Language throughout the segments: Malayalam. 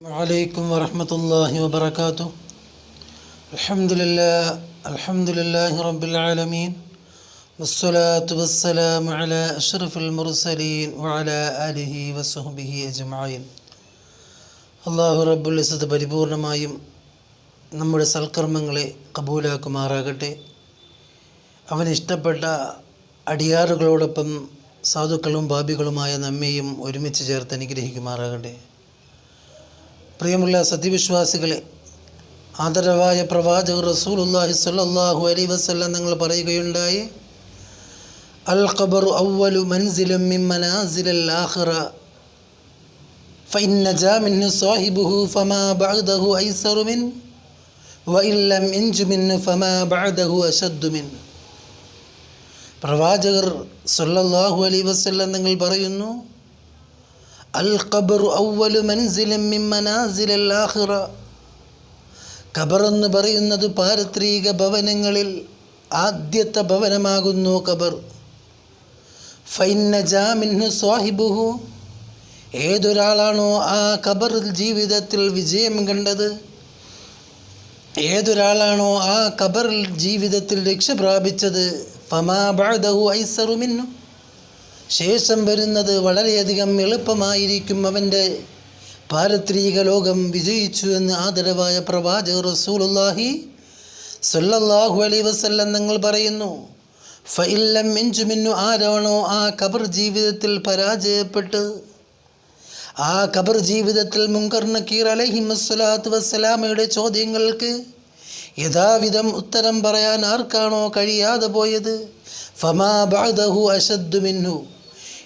عليكم ورحمة الله وبركاته الحمد لله الحمد لله رب العالمين والصلاة والسلام على أشرف المرسلين وعلى آله وصحبه أجمعين അള്ളാഹു റബ്ബുൽ ഇസത്ത് പരിപൂർണമായും നമ്മുടെ സൽക്കർമ്മങ്ങളെ കബൂലാക്കുമാറാകട്ടെ അവൻ ഇഷ്ടപ്പെട്ട അടിയാറുകളോടൊപ്പം സാധുക്കളും ബാബികളുമായ നമ്മെയും ഒരുമിച്ച് ചേർത്ത് അനുഗ്രഹിക്കുമാറാകട്ടെ പ്രിയമുള്ള സത്യവിശ്വാസികളെ ആദരവായ പ്രവാചകർ റസൂലുള്ളാഹി സ്വല്ലല്ലാഹു അലൈഹി വസല്ലം നിങ്ങൾ പറയുകയുണ്ടായി അൽ ഖബറു അവ്വലു മൻസിലും മിൻ മനാസിലിൽ ആഖിറ فإن نجا منه صاحبه فما بعده أيسر منه وإن لم ينج منه فما بعده أشد منه പ്രവാചകർ സല്ലല്ലാഹു അലൈഹി വസല്ലം നിങ്ങൾ പറയുന്നു അൽ ഔവലു മൻസിലും മിൻ മനാസിലിൽ ആഖിറ. ഖബർ എന്ന് പറയുന്നത് പാരത്രിക ഭവനങ്ങളിൽ ആദ്യത്തെ ഭവനമാകുന്നു ഖബർ. ഫൈന്ന ജാമിന്നു സ്വാഹിബുഹു ഏതൊരാളാണോ ആ ഖബർ ജീവിതത്തിൽ വിജയം കണ്ടത്? ഏതൊരാളാണോ ആ ഖബർ ജീവിതത്തിൽ രക്ഷ പ്രാപിച്ചത്? ഫമാ ബഅദഹു ഐസറു മിന്നു ശേഷം വരുന്നത് വളരെയധികം എളുപ്പമായിരിക്കും അവന്റെ പാരത്രീക ലോകം വിജയിച്ചു എന്ന് ആദരവായ പ്രവാചകർ റസൂലുല്ലാഹി സല്ലല്ലാഹു അലൈഹി വസല്ലം നിങ്ങൾ പറയുന്നു ഫഇല്ലം മിന്നു ആരാണോ ആ ഖബർ ജീവിതത്തിൽ പരാജയപ്പെട്ട് ആ ഖബർ ജീവിതത്തിൽ മുങ്കർ നക്കീർ അലൈഹി വസ്സലാത്തു വസ്സലാമയുടെ ചോദ്യങ്ങൾക്ക് യഥാവിധം ഉത്തരം പറയാൻ ആർക്കാണോ കഴിയാതെ പോയത്? ഫമാ ബഅദഹു അശദ്ദുമിന്നു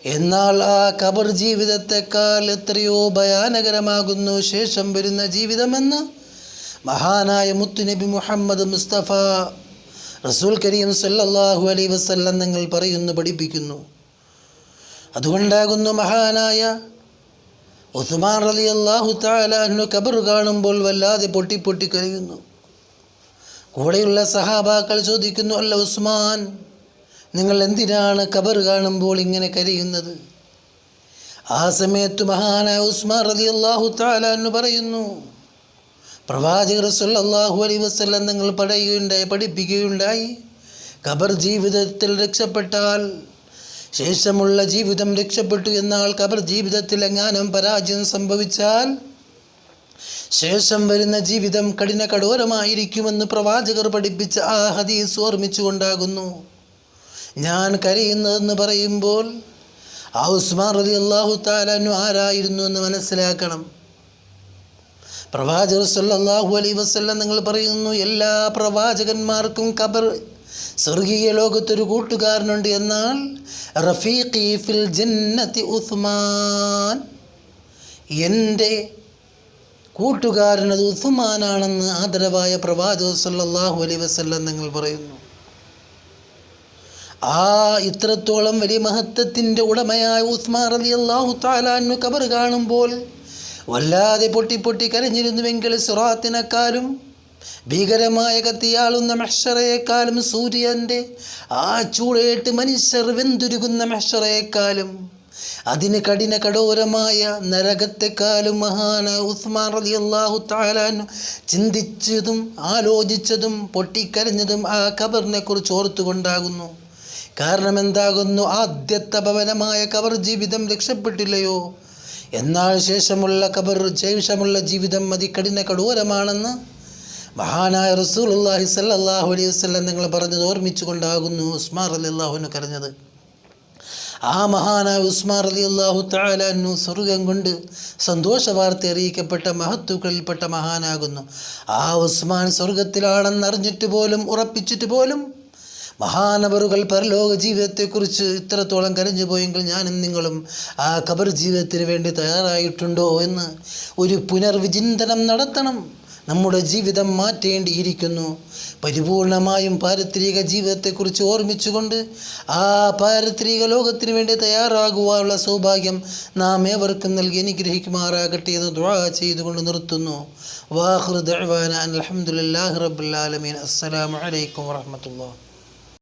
എന്നാൽ ആ കബർ ജീവിതത്തെക്കാൾ എത്രയോ ഭയാനകരമാകുന്നു ശേഷം വരുന്ന ജീവിതമെന്ന് മഹാനായ മുത്തുനബി മുഹമ്മദ് മുസ്തഫ റസൂൽ കരീം സല്ലാഹു അലൈ വസല്ലം നിങ്ങൾ പറയുന്നു പഠിപ്പിക്കുന്നു. അതുകൊണ്ടാകുന്നു മഹാനായ ഉസ്മാൻ അലി അള്ളാഹു താലാഹു കബർ കാണുമ്പോൾ വല്ലാതെ പൊട്ടി പൊട്ടി കരയുന്നു. കൂടെയുള്ള സഹാബാക്കൾ ചോദിക്കുന്നു അല്ല ഉസ്മാൻ നിങ്ങൾ എന്തിനാണ് കബർ കാണുമ്പോൾ ഇങ്ങനെ കരയുന്നത്? ആ സമയത്ത് മഹാനായ ഉസ്മാൻ അലി അള്ളാഹു താലാഹു പറയുന്നു പ്രവാചകർ സല്ലാഹു അലി വസല്ലം നിങ്ങൾ പറയുകയുണ്ടായി പഠിപ്പിക്കുകയുണ്ടായി. ഖബർ ജീവിതത്തിൽ രക്ഷപ്പെട്ടാൽ ശേഷമുള്ള ജീവിതം രക്ഷപ്പെട്ടു എന്നാൽ ഖബർ ജീവിതത്തിൽ എങ്ങാനും പരാജയം സംഭവിച്ചാൽ ശേഷം വരുന്ന ജീവിതം കഠിന കഠോരമായിരിക്കുമെന്ന് പ്രവാചകർ പഠിപ്പിച്ച ആ ഹദീസ് ഓർമ്മിച്ചുകൊണ്ടാകുന്നു. ഞാൻ കരയുന്നതെന്ന് പറയുമ്പോൾ ആ ഉസ്മാൻ റതി അള്ളാഹു താലാനു ആരായിരുന്നു എന്ന് മനസ്സിലാക്കണം. പ്രവാചകർ സല്ലാഹു അലൈ വസല്ലം നിങ്ങൾ പറയുന്നു എല്ലാ പ്രവാചകന്മാർക്കും ഖബർ സ്വർഗീയ ലോകത്തൊരു കൂട്ടുകാരനുണ്ട് എന്നാൽ റഫീഖി ഫിൽ ജന്നത്തി ഉസ്മാൻ എന്റെ കൂട്ടുകാരനത് ഉസ്മാനാണെന്ന് ആദരവായ പ്രവാചക സല്ലാഹു അലൈ വസല്ലം നിങ്ങൾ പറയുന്നു. ആ ഇത്രത്തോളം വലിയ മഹത്വത്തിന്റെ ഉടമയായ ഉസ്മാൻ അലി അള്ളാഹു താലാന്നു കബർ കാണുമ്പോൾ വല്ലാതെ പൊട്ടി പൊട്ടി കരഞ്ഞിരുന്നുവെങ്കിൽ സുറാത്തിനെക്കാളും ഭീകരമായ കത്തിയാളുന്ന മെഷറയേക്കാളും സൂര്യന്റെ ആ ചൂടേട്ട് മനുഷ്യർ വെന്തുരുകുന്ന മെഷറയേക്കാളും അതിന് കഠിന കഠോരമായ നരകത്തെക്കാളും മഹാന ഉസ്മാൻ അലി അള്ളാഹു താലാൻ ചിന്തിച്ചതും ആലോചിച്ചതും പൊട്ടിക്കരഞ്ഞതും ആ ഖബറിനെ കുറിച്ച് ഓർത്തുകൊണ്ടാകുന്നു. കാരണം എന്താകുന്നു ആദ്യത്തെ ഭവനമായ കവർ ജീവിതം രക്ഷപ്പെട്ടില്ലയോ? എന്നാൽ ശേഷമുള്ള കബർ ശേഷമുള്ള ജീവിതം അതികഠിന കടൂരമാണെന്ന് മഹാനായ റസൂലുള്ളാഹി സല്ലാഹു അലൈഹി വസല്ലം നിങ്ങൾ പറഞ്ഞത് ഓർമ്മിച്ചുകൊണ്ടാകുന്നു ഉസ്മാർ അലി അള്ളാഹുവിന് കരഞ്ഞത്. ആ മഹാനായ ഉസ്മാർ അലി അള്ളാഹു താലാന്നു സ്വർഗം കൊണ്ട് സന്തോഷ വാർത്ത അറിയിക്കപ്പെട്ട മഹത്തുക്കളിൽപ്പെട്ട മഹാനാകുന്നു. ആ ഉസ്മാൻ സ്വർഗത്തിലാണെന്ന് അറിഞ്ഞിട്ട് പോലും ഉറപ്പിച്ചിട്ട് പോലും മഹാനവറുകൾ പരലോക ജീവിതത്തെക്കുറിച്ച് ഇത്രത്തോളം കരഞ്ഞു പോയെങ്കിൽ ഞാനും നിങ്ങളും ആ കബർ ജീവിതത്തിന് വേണ്ടി തയ്യാറായിട്ടുണ്ടോ എന്ന് ഒരു പുനർവിചിന്തനം നടത്തണം. നമ്മുടെ ജീവിതം മാറ്റേണ്ടിയിരിക്കുന്നു. പരിപൂർണമായും പാരത്രിക ജീവിതത്തെക്കുറിച്ച് ഓർമ്മിച്ചുകൊണ്ട് ആ പാരത്രിക ലോകത്തിന് വേണ്ടി തയ്യാറാകുവാനുള്ള സൗഭാഗ്യം നാം ഏവർക്കും നൽകി അനുഗ്രഹിക്കുമാറാകട്ടെ എന്ന് ദുആ ചെയ്തുകൊണ്ട് നിർത്തുന്നു. വാഹൃദ് റബ്ബിൽ റബ്ബുലാലമീൻ അസ്സലാമു അലൈക്കും